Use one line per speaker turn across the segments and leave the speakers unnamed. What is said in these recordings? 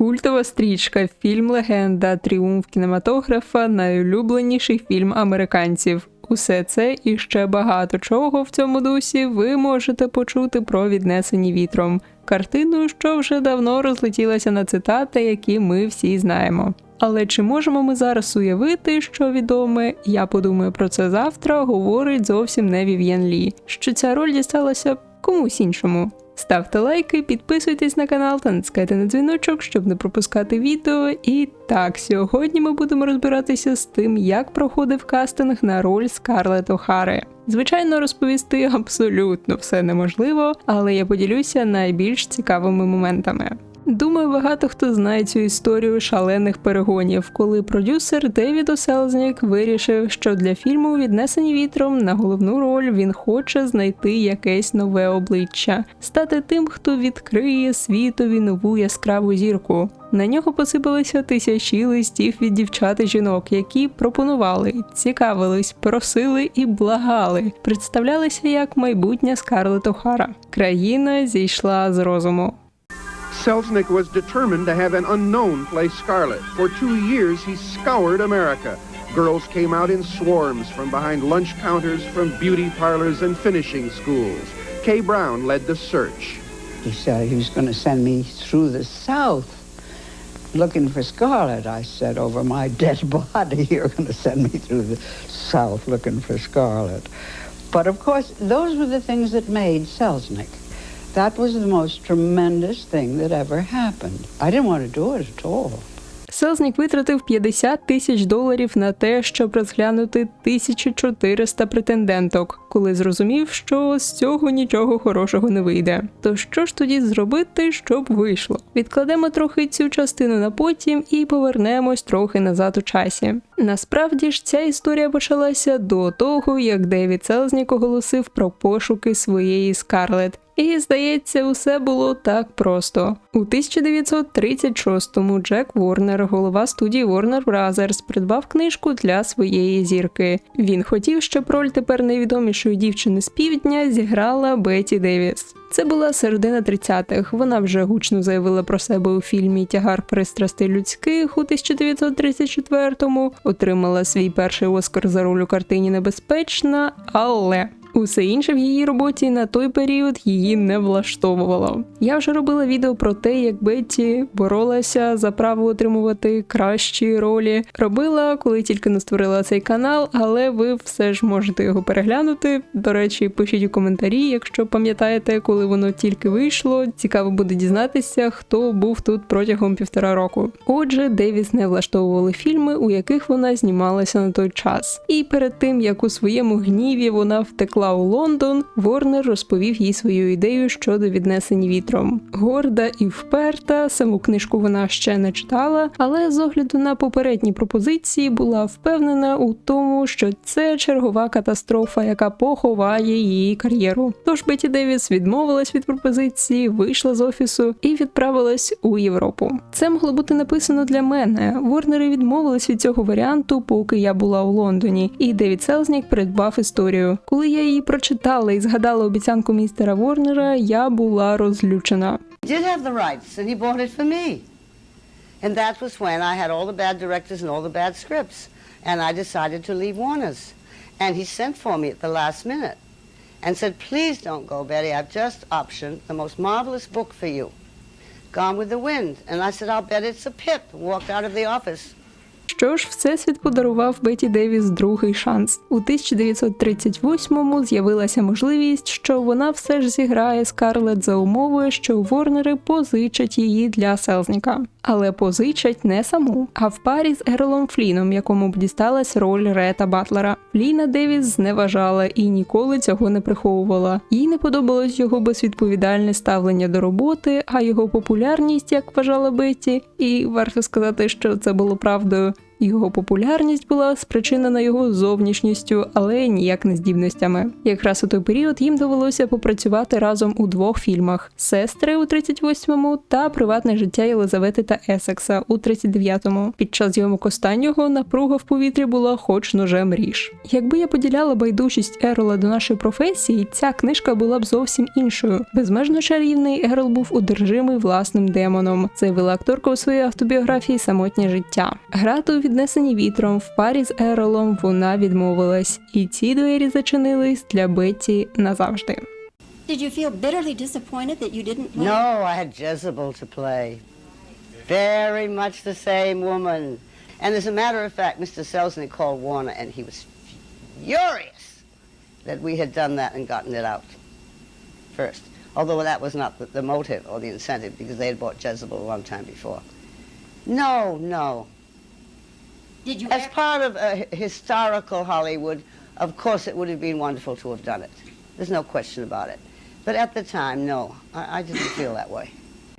Культова стрічка, фільм Легенда, тріумф кінематографа, найулюбленіший фільм американців. Усе це і ще багато чого в цьому дусі ви можете почути про віднесені вітром. Картину, що вже давно розлетілася на цитати, які ми всі знаємо. Але чи можемо ми зараз уявити, що відоме Я подумаю про це завтра говорить зовсім не Вів'єн Лі, що ця роль дісталася комусь іншому. Ставте лайки, підписуйтесь на канал та натискайте на дзвіночок, щоб не пропускати відео. І так, сьогодні ми будемо розбиратися з тим, як проходив кастинг на роль Скарлетт Охари. Звичайно, розповісти абсолютно все неможливо, але я поділюся найбільш цікавими моментами. Думаю, багато хто знає цю історію шалених перегонів, коли продюсер Девід Оселзнік вирішив, що для фільму Віднесені вітром на головну роль він хоче знайти якесь нове обличчя, стати тим, хто відкриє світові нову яскраву зірку. На нього посипалися тисячі листів від дівчат і жінок, які пропонували, цікавились, просили і благали, представлялися як майбутня Скарлетт Охара. Країна зійшла з розуму.
Selznick was determined to have an unknown play Scarlet. For two years, he scoured America. Girls came out in swarms from behind lunch counters, from beauty parlors and finishing schools. Kay Brown led the search.
He said he was going to send me through the South looking for Scarlet. I said, over my dead body, you're going to send me through the South looking for Scarlet. But of course, those were the things that made Selznick. That was the most tremendous thing that ever happened. I didn't want to do it at all.
Селзнік витратив 50 тисяч доларів на те, щоб розглянути 1400 претенденток, коли зрозумів, що з цього нічого хорошого не вийде. То що ж тоді зробити, щоб вийшло? Відкладемо трохи цю частину на потім і повернемось трохи назад у часі. Насправді ж ця історія почалася до того, як Девід Селзнік оголосив про пошуки своєї Скарлет. І здається, усе було так просто. У 1936-му Джек Ворнер, голова студії Warner Brothers, придбав книжку для своєї зірки. Він хотів, щоб роль тепер найвідомішої дівчини з півдня зіграла Беті Девіс. Це була середина 30-х. Вона вже гучно заявила про себе у фільмі Тягар пристрастей людських у 1934-му, отримала свій перший оскар за роль у картині Небезпечна, але. Усе інше в її роботі на той період її не влаштовувало. Я вже робила відео про те, як Бетті боролася за право отримувати кращі ролі. Робила, коли тільки не створила цей канал, але ви все ж можете його переглянути. До речі, пишіть у коментарі, якщо пам'ятаєте, коли воно тільки вийшло. Цікаво буде дізнатися, хто був тут протягом півтора року. Отже, Девіс не влаштовували фільми, у яких вона знімалася на той час. І перед тим як у своєму гніві вона втекла у Лондон, Ворнер розповів їй свою ідею щодо віднесені вітром. Горда і вперта, саму книжку вона ще не читала, але з огляду на попередні пропозиції була впевнена у тому, що це чергова катастрофа, яка поховає її кар'єру. Тож Беті Девіс відмовилась від пропозиції, вийшла з офісу і відправилась у Європу. Це могло бути написано для мене. Ворнери відмовились від цього варіанту, поки я була у Лондоні, і Девід Селзнік придбав історію. Коли я її прочитала і згадала обіцянку містера Ворнера, я була розлючена.
And. And that was when I had all the bad directors and all the bad scripts. And I decided to leave Warner's. And he sent for me at the last minute and said, please don't go, Betty. I've just optioned the most marvelous book for you, Gone with the Wind. And I said, I'll bet it's a pip. Walked out of the office.
Що ж, всесвіт подарував Беті Девіс другий шанс. У 1938-му з'явилася можливість, що вона все ж зіграє Скарлет за умовою, що Ворнери позичать її для Селзніка. Але позичать не саму, а в парі з Ерлом Фліном, якому б дісталась роль Рета Батлера. Фліна Девіс зневажала і ніколи цього не приховувала. Їй не подобалось його безвідповідальне ставлення до роботи, а його популярність, як вважала Бетті, і варто сказати, що це було правдою. Його популярність була спричинена його зовнішністю, але ніяк не здібностями. Якраз у той період їм довелося попрацювати разом у двох фільмах: Сестри у 38-му та Приватне життя Єлизавети та Есекса у 39-му. Під час зйомок останнього напруга в повітрі була хоч ножем ріж. Якби я поділяла байдужість Ерола до нашої професії, ця книжка була б зовсім іншою. Безмежно чарівний Ерол був одержимий власним демоном. Заявила акторка у своїй автобіографії Самотнє життя. Грати у віднесенні вітром в парі з Еролом вона відмовилась, і ці двері зачинились для Бетті назавжди.
Did you feel bitterly disappointed that you didn't play?
No, I had Jezebel to play. Very much the same woman. And as a matter of fact, Mr. Selznick called Warner and he was furious that we had done that and gotten it out first. Although that was not the, the motive or the incentive because they had bought Jezebel a long time before. No, no.
Did you
As
ever-
part of uh, a historical Hollywood, of course it would have been wonderful to have done it. There's no question about it. But at the time, no, I, I didn't feel that way.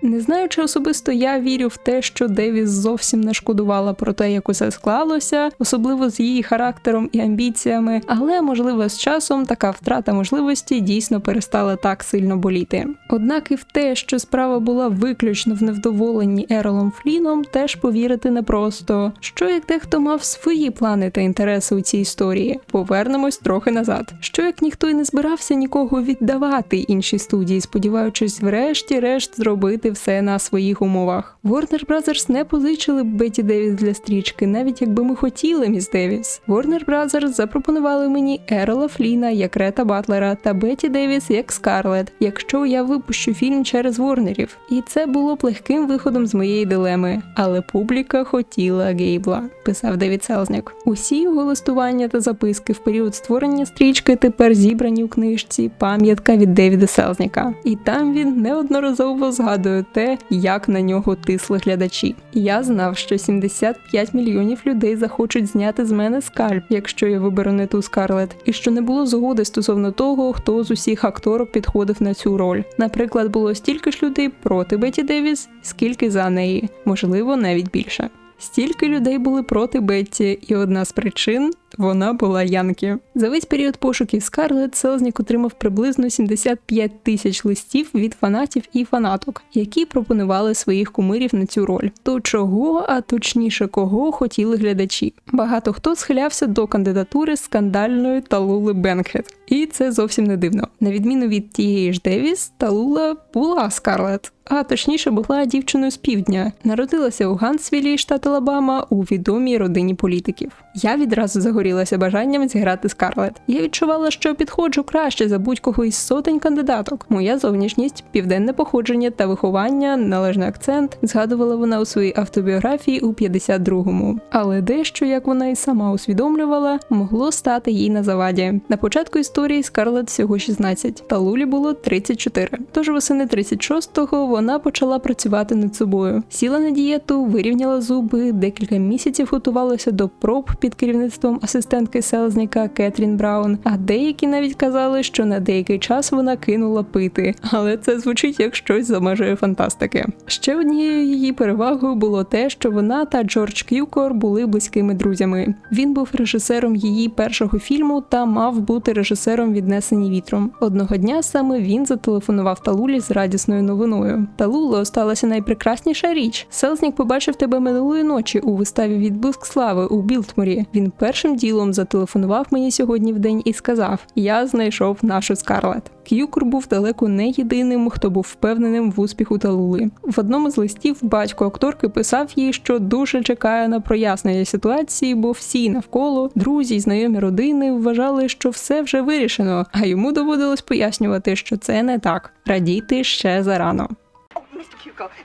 Не знаю, чи особисто я вірю в те, що Девіс зовсім не шкодувала про те, як усе склалося, особливо з її характером і амбіціями, але можливо з часом така втрата можливості дійсно перестала так сильно боліти. Однак і в те, що справа була виключно в невдоволенні Еролом Фліном, теж повірити непросто. Що як дехто мав свої плани та інтереси у цій історії? Повернемось трохи назад. Що як ніхто й не збирався нікого віддавати іншій студії, сподіваючись, врешті-решт зробити все на своїх умовах. Warner Brothers не позичили б Бетті Девіс для стрічки, навіть якби ми хотіли, міс Девіс. Warner Brothers запропонували мені Ерола Фліна як Рета Батлера та Бетті Девіс як Скарлет, якщо я випущу фільм через Ворнерів. І це було б легким виходом з моєї дилеми. Але публіка хотіла Гейбла, писав Девід Селзняк. Усі його листування та записки в період створення стрічки тепер зібрані у книжці Пам'ятка від Девіда Селзняка. І там він неодноразово згадує те, як на нього тисли глядачі. Я знав, що 75 мільйонів людей захочуть зняти з мене скальп, якщо я виберу не ту Скарлет, і що не було згоди стосовно того, хто з усіх акторок підходив на цю роль. Наприклад, було стільки ж людей проти Бетті Девіс, скільки за неї, можливо, навіть більше. Стільки людей були проти Бетті, і одна з причин вона була Янкі. За весь період пошуків Скарлет Селзнік отримав приблизно 75 тисяч листів від фанатів і фанаток, які пропонували своїх кумирів на цю роль. То чого, а точніше кого хотіли глядачі. Багато хто схилявся до кандидатури скандальної Талули Бенкхет. І це зовсім не дивно. На відміну від тієї ж Девіс, Талула була Скарлет. А точніше була дівчиною з півдня. Народилася у Гансвілі, штат Алабама, у відомій родині політиків. Я відразу загорілася бажанням зіграти Скарлет. Я відчувала, що підходжу краще за будь-кого із сотень кандидаток. Моя зовнішність, південне походження та виховання, належний акцент, згадувала вона у своїй автобіографії у 52-му. Але дещо, як вона і сама усвідомлювала, могло стати їй на заваді. На початку історії Скарлет всього 16, та Лулі було 34. Тож восени 36-го вона почала працювати над собою. Сіла на дієту, вирівняла зуби, декілька місяців готувалася до проб під керівництвом асистентки селзника Кетрін Браун. А деякі навіть казали, що на деякий час вона кинула пити. Але це звучить як щось за межею фантастики. Ще однією її перевагою було те, що вона та Джордж К'юкор були близькими друзями. Він був режисером її першого фільму та мав бути режисером віднесені вітром. Одного дня саме він зателефонував Талулі з радісною новиною. Талуло сталася найпрекрасніша річ. Селзнік побачив тебе минулої ночі у виставі «Відблиск слави у Білтморі. Він першим ділом зателефонував мені сьогодні в день і сказав: Я знайшов нашу Скарлет. К'юкор був далеко не єдиним, хто був впевненим в успіху Талули. В одному з листів батько акторки писав їй, що дуже чекає на прояснення ситуації, бо всі навколо, друзі знайомі родини, вважали, що все вже вирішено, а йому доводилось пояснювати, що це не так. Радіти ще зарано.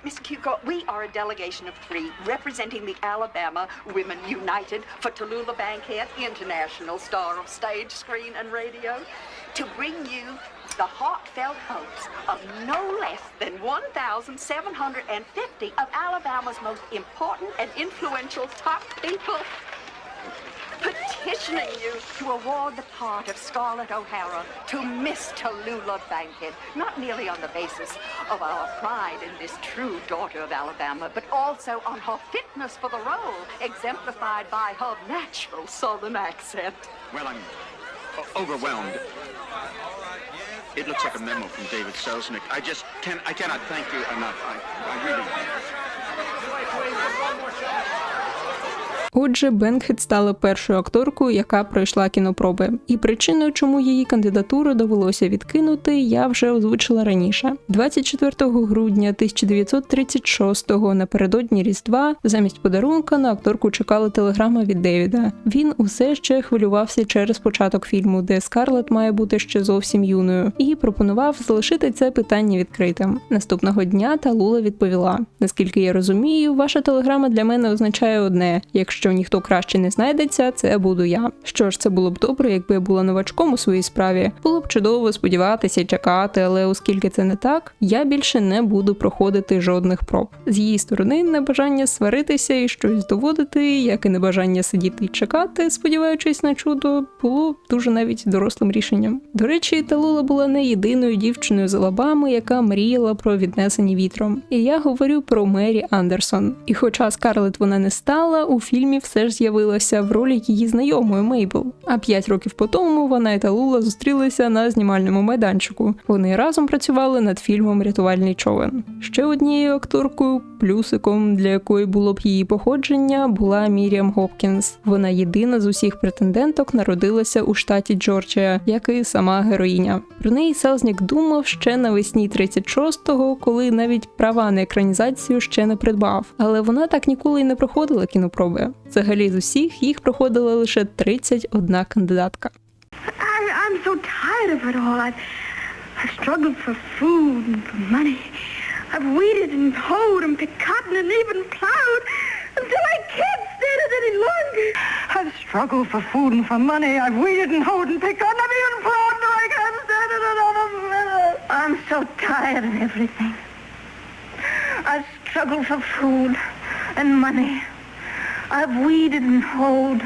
Mr. Cuco, we are a delegation of three representing the Alabama Women United for Tallulah Bankhead, international star of stage, screen, and radio, to bring you the heartfelt hopes of no less than 1,750 of Alabama's most important and influential top people. Petitioning you to award the part of Scarlett O'Hara to Miss Tallulah Bankhead, not merely on the basis of our pride in this true daughter of Alabama, but also on her fitness for the role, exemplified by her natural southern accent.
Well, I'm uh, overwhelmed. It looks like a memo from David Selznick. I just can I cannot thank you enough. I, I really.
Отже, Бенгхед стала першою акторкою, яка пройшла кінопроби. І причиною, чому її кандидатуру довелося відкинути, я вже озвучила раніше. 24 грудня 1936-го напередодні Різдва замість подарунка на акторку чекала телеграма від Девіда. Він усе ще хвилювався через початок фільму, де Скарлет має бути ще зовсім юною, і пропонував залишити це питання відкритим. Наступного дня Талула відповіла: наскільки я розумію, ваша телеграма для мене означає одне: якщо ніхто краще не знайдеться, це буду я. Що ж, це було б добре, якби я була новачком у своїй справі. Було б чудово сподіватися і чекати, але оскільки це не так, я більше не буду проходити жодних проб. З її сторони, небажання сваритися і щось доводити, як і небажання сидіти і чекати, сподіваючись на чудо, було дуже навіть дорослим рішенням. До речі, Талула була не єдиною дівчиною з Алабами, яка мріяла про віднесені вітром. І я говорю про Мері Андерсон. І хоча Скарлет вона не стала, у фільмі все ж з'явилася в ролі її знайомої Мейбл. А п'ять років по тому вона і Талула зустрілися на знімальному майданчику. Вони разом працювали над фільмом Рятувальний човен. Ще однією акторкою, плюсиком, для якої було б її походження, була Міріам Гопкінс. Вона єдина з усіх претенденток народилася у штаті Джорджія, як і сама героїня. Про неї Селзнік думав ще навесні 36-го, коли навіть права на екранізацію ще не придбав. Але вона так ніколи й не проходила кінопроби. Взагалі з усіх їх проходила лише 31 кандидатка.
I'm so tired of it all. I've, I've struggled for food and for money. I've weeded and hoed and picked cotton and even plowed until I can't stand it any longer. I've struggled for food and for money. I've weeded and hoed and picked cotton. I've even plowed until I can't stand it another minute. I'm so tired of everything. I've struggled for food and money. I've weeded and hoed,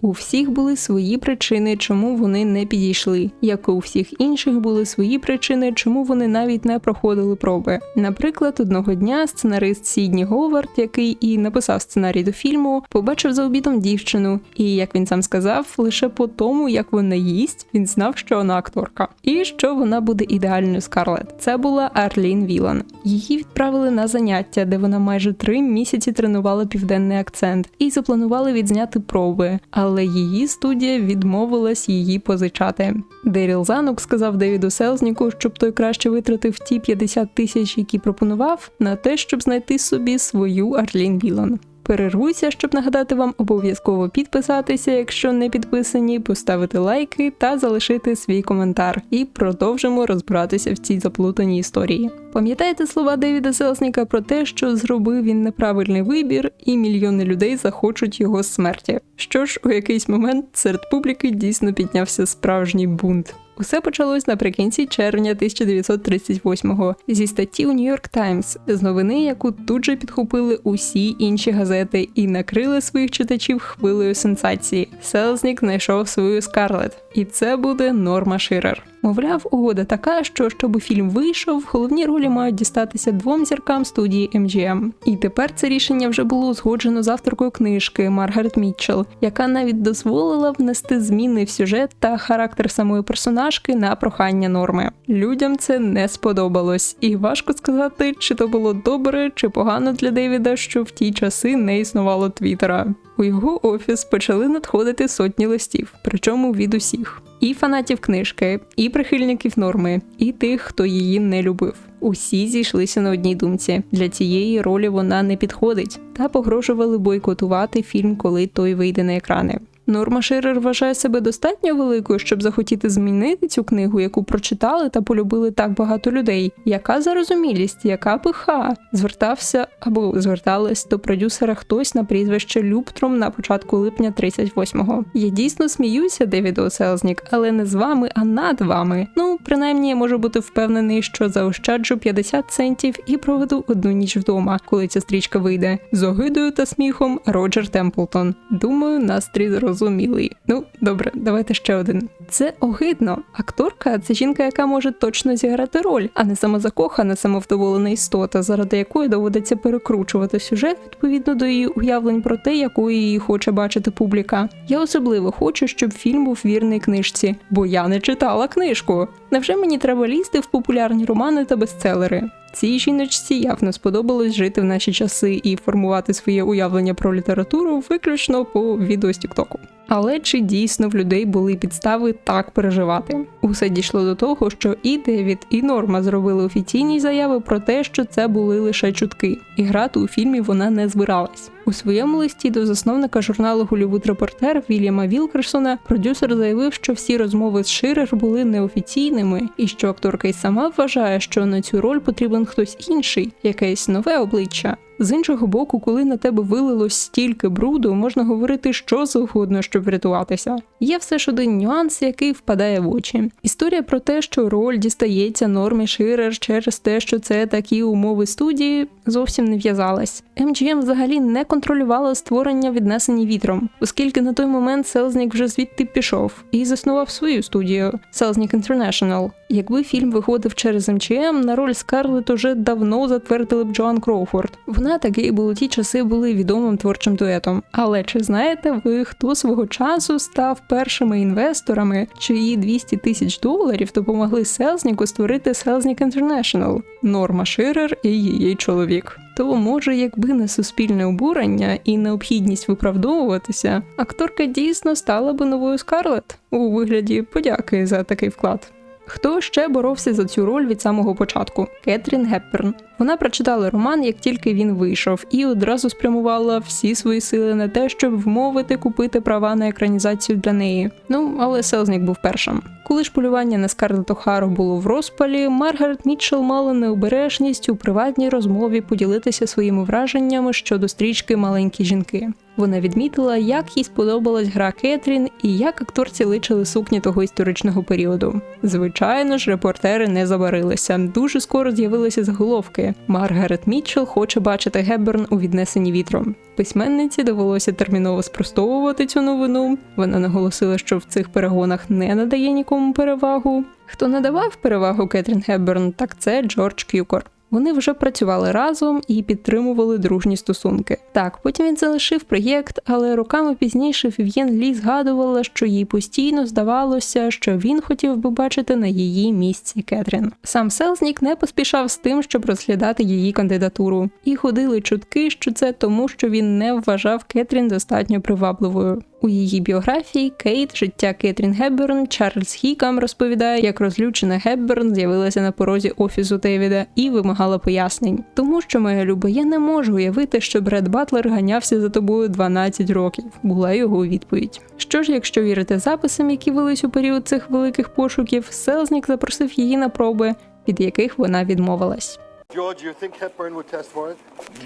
У всіх були свої причини, чому вони не підійшли, як і у всіх інших були свої причини, чому вони навіть не проходили проби. Наприклад, одного дня сценарист Сідні Говард, який і написав сценарій до фільму, побачив за обідом дівчину, і як він сам сказав, лише по тому, як вона їсть, він знав, що вона акторка, і що вона буде ідеальною Скарлет. Це була Арлін Вілан. Її відправили на заняття, де вона майже три місяці тренувала південний акцент, і запланували відзняти проби. Але її студія відмовилась її позичати. Деріл Занук сказав Девіду Селзніку, щоб той краще витратив ті 50 тисяч, які пропонував, на те, щоб знайти собі свою Арлін Вілан. Перервуйся, щоб нагадати вам обов'язково підписатися, якщо не підписані, поставити лайки та залишити свій коментар. І продовжимо розбиратися в цій заплутаній історії. Пам'ятаєте слова Девіда Селсніка про те, що зробив він неправильний вибір, і мільйони людей захочуть його смерті. Що ж, у якийсь момент серед публіки дійсно піднявся справжній бунт. Усе почалось наприкінці червня 1938-го зі статті у Нью-Йорк Таймс, з новини, яку тут же підхопили усі інші газети і накрили своїх читачів хвилею сенсації. Селзнік знайшов свою Скарлет, і це буде Норма Ширер. Мовляв, угода така, що щоб фільм вийшов, головні ролі мають дістатися двом зіркам студії MGM. І тепер це рішення вже було узгоджено з авторкою книжки Маргарет Мітчелл, яка навіть дозволила внести зміни в сюжет та характер самої персонажки на прохання норми. Людям це не сподобалось, і важко сказати, чи то було добре чи погано для Девіда, що в ті часи не існувало Твіттера. У його офіс почали надходити сотні листів, причому від усіх. І фанатів книжки, і прихильників норми, і тих, хто її не любив. Усі зійшлися на одній думці. Для цієї ролі вона не підходить, та погрожували бойкотувати фільм, коли той вийде на екрани. Норма Ширер вважає себе достатньо великою, щоб захотіти змінити цю книгу, яку прочитали та полюбили так багато людей. Яка зарозумілість, яка пиха? Звертався або зверталась до продюсера хтось на прізвище Любтром на початку липня 38-го. Я дійсно сміюся, Девіду Селзнік, але не з вами, а над вами. Ну, принаймні, я можу бути впевнений, що заощаджу 50 центів і проведу одну ніч вдома, коли ця стрічка вийде. З огидою та сміхом Роджер Темплтон. Думаю, настрій зрозумілий. Ну, добре, давайте ще один. Це огидно. Акторка це жінка, яка може точно зіграти роль, а не самозакохана, самовдоволена істота, заради якої доводиться перекручувати сюжет відповідно до її уявлень про те, якою її хоче бачити публіка. Я особливо хочу, щоб фільм був вірний книжці, бо я не читала книжку. Невже мені треба лізти в популярні романи та бестселери? Цій жіночці явно сподобалось жити в наші часи і формувати своє уявлення про літературу виключно по відео з Тіктоку. Але чи дійсно в людей були підстави так переживати? Усе дійшло до того, що і Девід, і Норма зробили офіційні заяви про те, що це були лише чутки, і грати у фільмі вона не збиралась. У своєму листі до засновника журналу Голівуд Репортер Вільяма Вілкерсона продюсер заявив, що всі розмови з Ширер були неофіційними, і що акторка й сама вважає, що на цю роль потрібен хтось інший, якесь нове обличчя. З іншого боку, коли на тебе вилилось стільки бруду, можна говорити що завгодно, щоб врятуватися. Є все ж один нюанс, який впадає в очі. Історія про те, що роль дістається нормі Ширер через те, що це такі умови студії, зовсім не в'язалась. MGM взагалі не контролювала створення віднесені вітром, оскільки на той момент Селзнік вже звідти пішов і заснував свою студію Селзнік International. Якби фільм виходив через MGM, на роль Скарлет уже давно затвердили б Джоан Кроуфорд. Вона та Гейбл у ті часи були відомим творчим дуетом. Але чи знаєте ви, хто свого часу став першими інвесторами, чиї 200 тисяч доларів допомогли Селзніку створити Селзнік International? Норма Ширер і її чоловік. То може, якби не суспільне обурення і необхідність виправдовуватися, акторка дійсно стала би новою Скарлет у вигляді подяки за такий вклад. Хто ще боровся за цю роль від самого початку? Кетрін Гепперн. Вона прочитала роман, як тільки він вийшов, і одразу спрямувала всі свої сили на те, щоб вмовити купити права на екранізацію для неї. Ну, але Селзнік був першим. Коли ж полювання на Скарлетт Охару було в розпалі, Маргарет Мітчелл мала необережність у приватній розмові поділитися своїми враженнями щодо стрічки Маленькі жінки. Вона відмітила, як їй сподобалась гра Кетрін і як акторці личили сукні того історичного періоду. Звичайно ж, репортери не забарилися. Дуже скоро з'явилися заголовки. Маргарет Мітчелл хоче бачити Гебберн у віднесенні вітром. Письменниці довелося терміново спростовувати цю новину. Вона наголосила, що в цих перегонах не надає нікому перевагу. Хто надавав перевагу Кетрін Гебберн, так це Джордж К'юкор. Вони вже працювали разом і підтримували дружні стосунки. Так, потім він залишив проєкт, але роками пізніше Фів'єн Лі згадувала, що їй постійно здавалося, що він хотів би бачити на її місці Кетрін. Сам Селзнік не поспішав з тим, щоб розглядати її кандидатуру, і ходили чутки, що це тому, що він не вважав Кетрін достатньо привабливою. У її біографії Кейт, життя Кетрін Гебберн, Чарльз Хікам розповідає, як розлючена Гебберн з'явилася на порозі офісу Девіда і вимагала пояснень. Тому що, моя люба, я не можу уявити, що Бред Батлер ганявся за тобою 12 років. Була його відповідь. Що ж, якщо вірити записам, які велись у період цих великих пошуків, Селзнік запросив її на проби, від яких вона відмовилась.
George, you think Hepburn would test for it?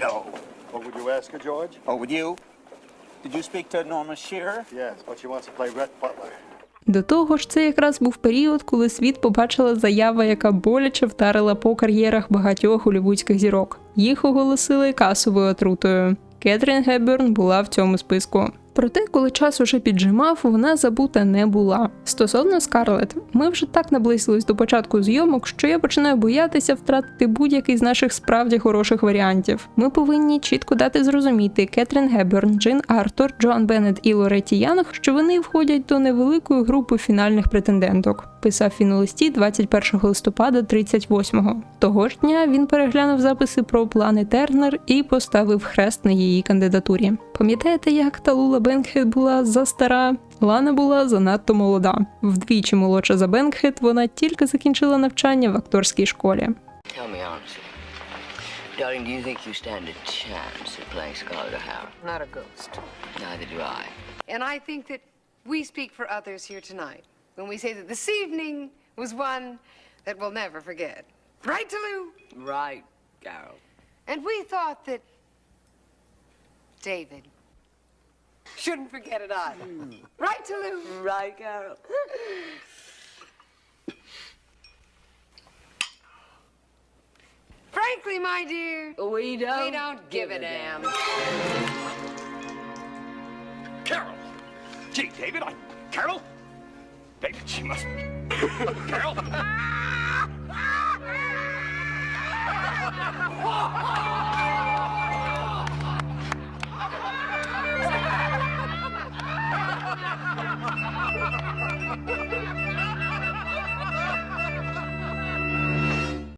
No.
Or would you ask her, George?
Oh, would you? Did you speak to Norma Shearer?
Yes, but she wants to play Rhett Butler.
До того ж, це якраз був період, коли світ побачила заява, яка боляче вдарила по кар'єрах багатьох голівудських зірок. Їх оголосили касовою отрутою. Кетрін Геберн була в цьому списку. Проте, коли час уже піджимав, вона забута не була. Стосовно Скарлет, ми вже так наблизились до початку зйомок, що я починаю боятися втратити будь-який з наших справді хороших варіантів. Ми повинні чітко дати зрозуміти Кетрін Геберн, Джин Артур, Джоан Беннет і Лореті Янг, що вони входять до невеликої групи фінальних претенденток. Писав він у листі 21 листопада 38-го. Того ж дня він переглянув записи про плани Тернер і поставив хрест на її кандидатурі. Пам'ятаєте, як Талула Бенкхед була застара? Лана була занадто молода. Вдвічі молодша за Бенкхед, вона тільки закінчила навчання в акторській школі.
Darling, do you think you stand a chance at playing Scarlett O'Hara?
Not a ghost.
Neither do I.
And I think that we speak for others here tonight when we say that this evening was one that we'll never forget. Right, to Lou?
Right, Carol.
And we thought that David shouldn't forget it either. Hmm. Right, to Lou?
Right, Carol.
Frankly, my dear,
We don't.
we don't give a damn.
Carol! Gee, David, I. Carol? David, she must be. Carol?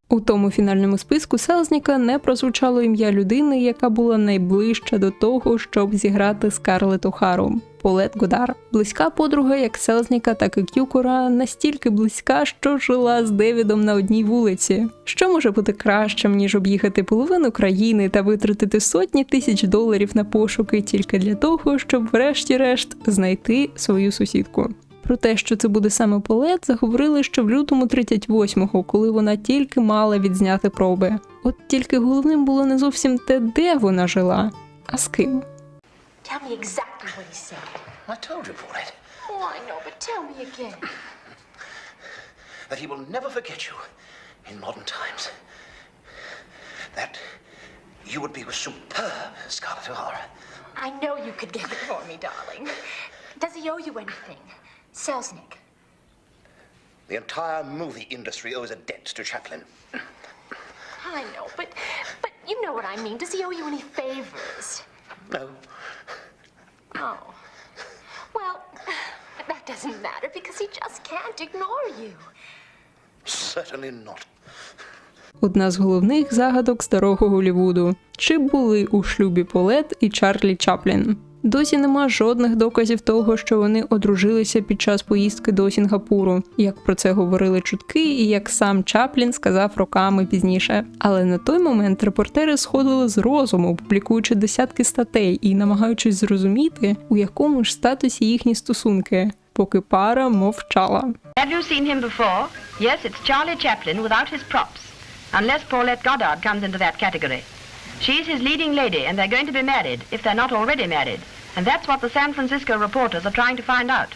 У тому фінальному списку Селзніка не прозвучало ім'я людини, яка була найближча до того, щоб зіграти Скарлет Охару. Полет Годар, близька подруга як Селзніка, так і Кюкора, настільки близька, що жила з Девідом на одній вулиці. Що може бути кращим, ніж об'їхати половину країни та витратити сотні тисяч доларів на пошуки тільки для того, щоб, врешті-решт, знайти свою сусідку. Про те, що це буде саме Полет, заговорили ще в лютому 38-го, коли вона тільки мала відзняти проби. От тільки головним було не зовсім те, де вона жила, а з ким.
Tell me exactly what he said.
I told you, Paulette,
Oh, I know, but tell me again.
that he will never forget you in modern times. That you would be a superb Scarlett O'Hara.
I know you could get it for me, darling. Does he owe you anything? Selznick.
The entire movie industry owes a debt to Chaplin.
I know, but but you know what I mean. Does he owe you any favors?
No,
Oh. Well, that doesn't matter because he just can't ignore you.
certainly not.
Одна з головних загадок старого Голлівуду. Чи були у шлюбі Полет і Чарлі Чаплін? Досі нема жодних доказів того, що вони одружилися під час поїздки до Сінгапуру, як про це говорили чутки, і як сам Чаплін сказав роками пізніше. Але на той момент репортери сходили з розуму, публікуючи десятки статей і намагаючись зрозуміти, у якому ж статусі їхні стосунки, поки пара мовчала.
Have you seen him before? Yes, it's Charlie Chaplin without his props. Unless Paulette Goddard comes into that category. She's his leading lady, and they're going to be married, if they're not already married. And that's what the San Francisco reporters are trying to find out.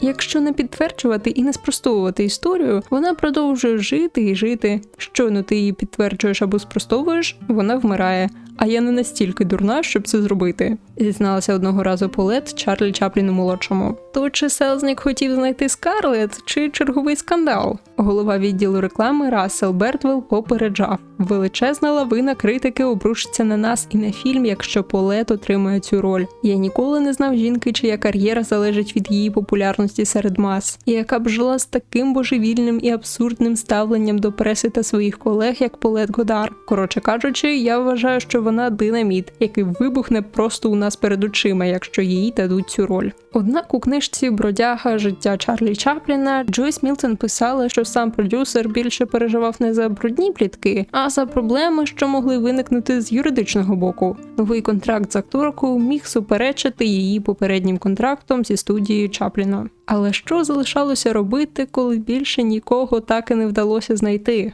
Якщо не підтверджувати і не спростовувати історію, вона продовжує жити і жити. Щойно ти її підтверджуєш або спростовуєш, вона вмирає. А я не настільки дурна, щоб це зробити, зізналася одного разу Полет Чарлі Чапліну молодшому. То чи Селзнік хотів знайти Скарлет, чи черговий скандал? Голова відділу реклами Рассел Бертвелл попереджав: величезна лавина критики обрушиться на нас і на фільм, якщо Полет отримає цю роль. Я ніколи не знав жінки, чия кар'єра залежить від її популярності серед мас, і яка б жила з таким божевільним і абсурдним ставленням до преси та своїх колег, як Полет Годар. Коротше кажучи, я вважаю, що вона динаміт, який вибухне просто у нас перед очима, якщо їй дадуть цю роль. Однак у книжці Бродяга життя Чарлі Чапліна Джойс Мілтон писала, що сам продюсер більше переживав не за брудні плітки, а за проблеми, що могли виникнути з юридичного боку. Новий контракт з акторкою міг суперечити її попереднім контрактом зі студією Чапліна. Але що залишалося робити, коли більше нікого так і не вдалося знайти?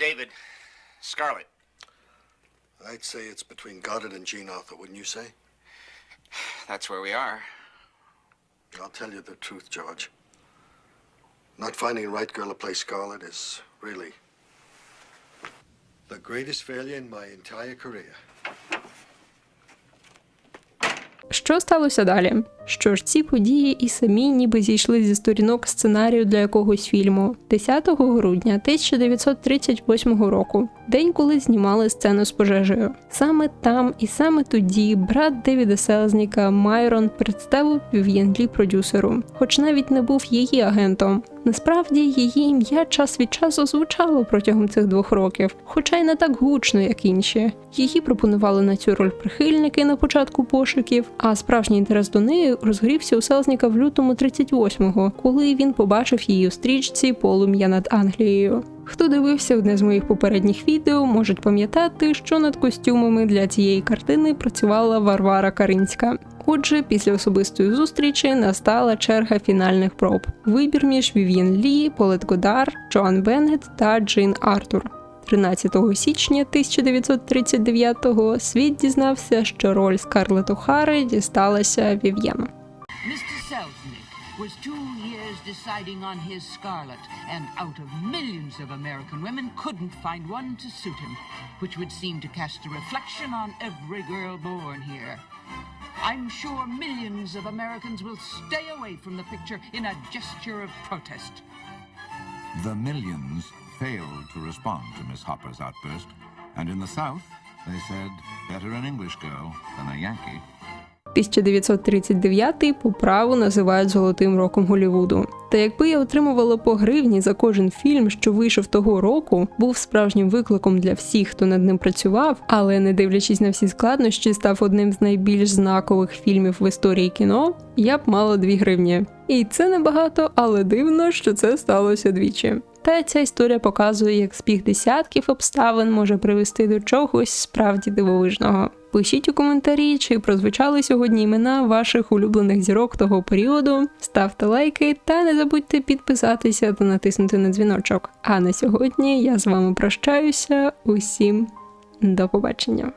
David, Scarlett.
I'd say it's between Goddard and Jean Arthur, wouldn't you say?
That's where we are.
I'll tell you the truth, George. Not finding the right girl to play Scarlet is really the greatest failure in my entire career.
Що сталося далі? Що ж, ці події і самі ніби зійшли зі сторінок сценарію для якогось фільму 10 грудня 1938 року, день, коли знімали сцену з пожежею. Саме там і саме тоді брат Девіда Селзніка Майрон представив Вів'єн продюсеру, хоч навіть не був її агентом. Насправді її ім'я час від часу звучало протягом цих двох років, хоча й не так гучно, як інші. Її пропонували на цю роль прихильники на початку пошуків, а справжній інтерес до неї розгорівся у Селзніка в лютому 38-го, коли він побачив її у стрічці Полум'я над Англією. Хто дивився одне з моїх попередніх відео, можуть пам'ятати, що над костюмами для цієї картини працювала Варвара Каринська. Отже, після особистої зустрічі настала черга фінальних проб. Вибір між Вів'єн Лі, Полет Годар, Джоан Беннет та Джин Артур. 13 січня 1939-го світ дізнався, що роль Скарлетт Охари дісталася Вів'єну.
Was two years deciding on his Scarlet, and out of millions of American women, couldn't find one to suit him, which would seem to cast a reflection on every girl born here. I'm sure millions of Americans will stay away from the picture in a gesture of protest.
The millions failed to respond to Miss Hopper's outburst, and in the South, they said, better an English girl than a Yankee.
1939 по праву називають золотим роком Голлівуду. Та якби я отримувала по гривні за кожен фільм, що вийшов того року, був справжнім викликом для всіх, хто над ним працював, але не дивлячись на всі складнощі, став одним з найбільш знакових фільмів в історії кіно, я б мала 2 гривні. І це небагато, але дивно, що це сталося двічі. Та ця історія показує, як збіг десятків обставин може привести до чогось справді дивовижного. Пишіть у коментарі, чи прозвучали сьогодні імена ваших улюблених зірок того періоду. Ставте лайки та не забудьте підписатися та натиснути на дзвіночок. А на сьогодні я з вами прощаюся. Усім до побачення.